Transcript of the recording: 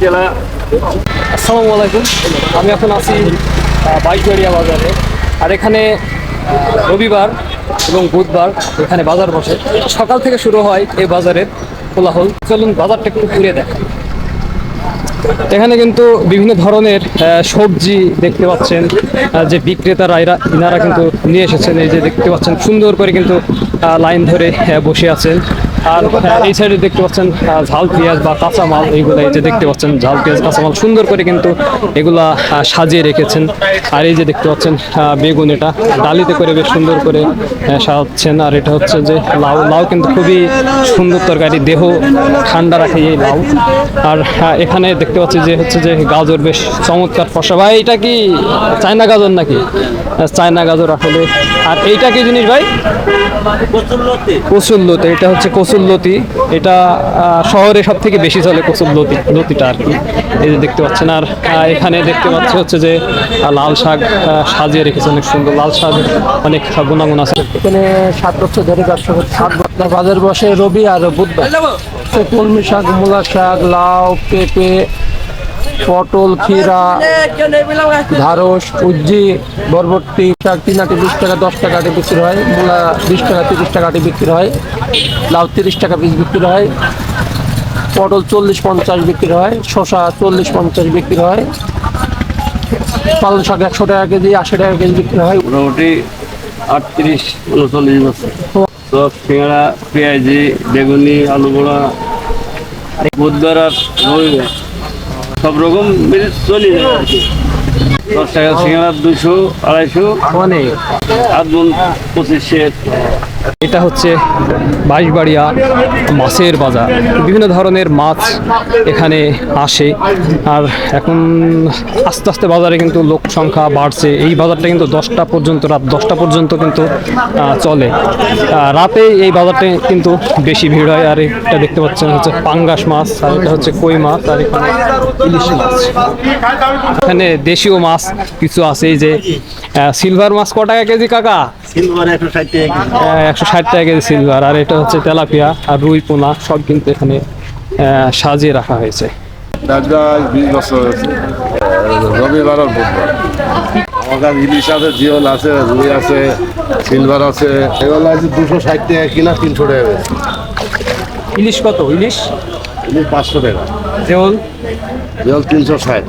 আসসালামু আলাইকুম। আমি এখন আছি বাইকবাড়িয়া বাজারে। আর এখানে রবিবার এবং বুধবার এখানে বাজার বসে। সকাল থেকে শুরু হয় এই বাজারের কোলাহল। চলুন বাজারটা একটু ঘুরে দেখা। এখানে কিন্তু বিভিন্ন ধরনের সবজি দেখতে পাচ্ছেন। যে বিক্রেতারা, এরা, ইনারা কিন্তু নিয়ে এসেছেন। এই যে দেখতে পাচ্ছেন, সুন্দর করে কিন্তু লাইন ধরে বসে আছেন। আর এই সাইডে দেখতে পাচ্ছেন ঝাল, পেঁয়াজ বা কাঁচা মাল, এইগুলো এই যে দেখতে পাচ্ছেন, ঝাল, পেঁয়াজ, কাঁচা মাল, সুন্দর করে কিন্তু এগুলা সাজিয়ে রেখেছেন। আর এই যে দেখতে পাচ্ছেন বেগুন এটা, ডালিতে করে বেশ সুন্দর করে সাজাচ্ছেন। আর এটা হচ্ছে যে লাউ লাউ কিন্তু খুবই সুন্দর তরকারি, দেহ ঠান্ডা রাখে এই লাউ। আর এখানে দেখতে পাচ্ছি যে হচ্ছে যে গাজর, বেশ চমৎকার ফসা ভাই, এটা কি চায়না গাজর নাকি? চায়না গাজর আসলে। আর এইটা কি জিনিস ভাই? কচুল্লতি এটা হচ্ছে কচুল্লতি এটা শহরে সব থেকে বেশি চলে কচুল্লতি লতিটা আর কি। এই যে দেখতে পাচ্ছেন আর এখানে দেখতে পাচ্ছি হচ্ছে যে লাল শাক সাজিয়ে রেখেছে অনেক সুন্দর লাল শাক। অনেক গুণাগুণ আছে। এখানে সাত বছর ধরে ব্যবসা করছি। সাত বছর বাজার বসে রবি আর বুধবার। কলমি শাক মূলা শাক লাউ পেঁপে পটল, ক্ষীরা, ঢাড়স উজ্জি বরবটি, শাক তিন আটি, বিশ টাকা, দশ টাকা আটি বিক্রি হয়। মূলা বিশ টাকা, তিরিশ টাকা আটি বিক্রি হয়। লাউ তিরিশ টাকা পিস বিক্রি হয়। পটল চল্লিশ পঞ্চাশ বিক্রি হয়। শশা চল্লিশ পঞ্চাশ বিক্রি হয়। পালং শাক একশো টাকা কেজি, আশি টাকা কেজি বিক্রি হয়। মোটামুটি আটত্রিশ, উনচল্লিশ বছর। সব সিঙ্গাড়া পেঁয়াজি, বেগুনি আলু বড়া বুধবার আর সব রকম বেশ চলে যায় আর কি। দশ টাকা সিঙ্গারা দুশো আড়াইশো। অনেক। আট পঁচিশ এটা হচ্ছে বাইশবাড়িয়া মাছের বাজার। বিভিন্ন ধরনের মাছ এখানে আসে। আর এখন আস্তে আস্তে বাজারে কিন্তু লোক সংখ্যা বাড়ছে। এই বাজারটা কিন্তু দশটা পর্যন্ত, রাত দশটা পর্যন্ত কিন্তু চলে। রাতে এই বাজারটা কিন্তু বেশি ভিড় হয়। আর এটা দেখতে পাচ্ছেন হচ্ছে পাঙ্গাস মাছ, আর এটা হচ্ছে কই মাছ, আর এখানে ইলিশ মাছ। এখানে দেশীয় মাছ কিছু আছে। যে সিলভার মাছ ক টাকা কেজি কাকা? একশো ষাট টাকা একশো ষাট টাকা কেজি সিলভার আর এটা হচ্ছে তেলাপিয়া আর রুই পোনা সব কিন্তু এখানে আহ, সাজিয়ে রাখা হয়েছে। রবিবার আমার ইলিশ আছে জিওল আছে রুই আছে সিলভার আছে। এগুলো আছে দুশো ষাট টাকা কিনা তিনশো টাকা বেশি ইলিশ কত? ইলিশ? ইলিশ পাঁচশো টাকা। জিওল তিনশো ষাট।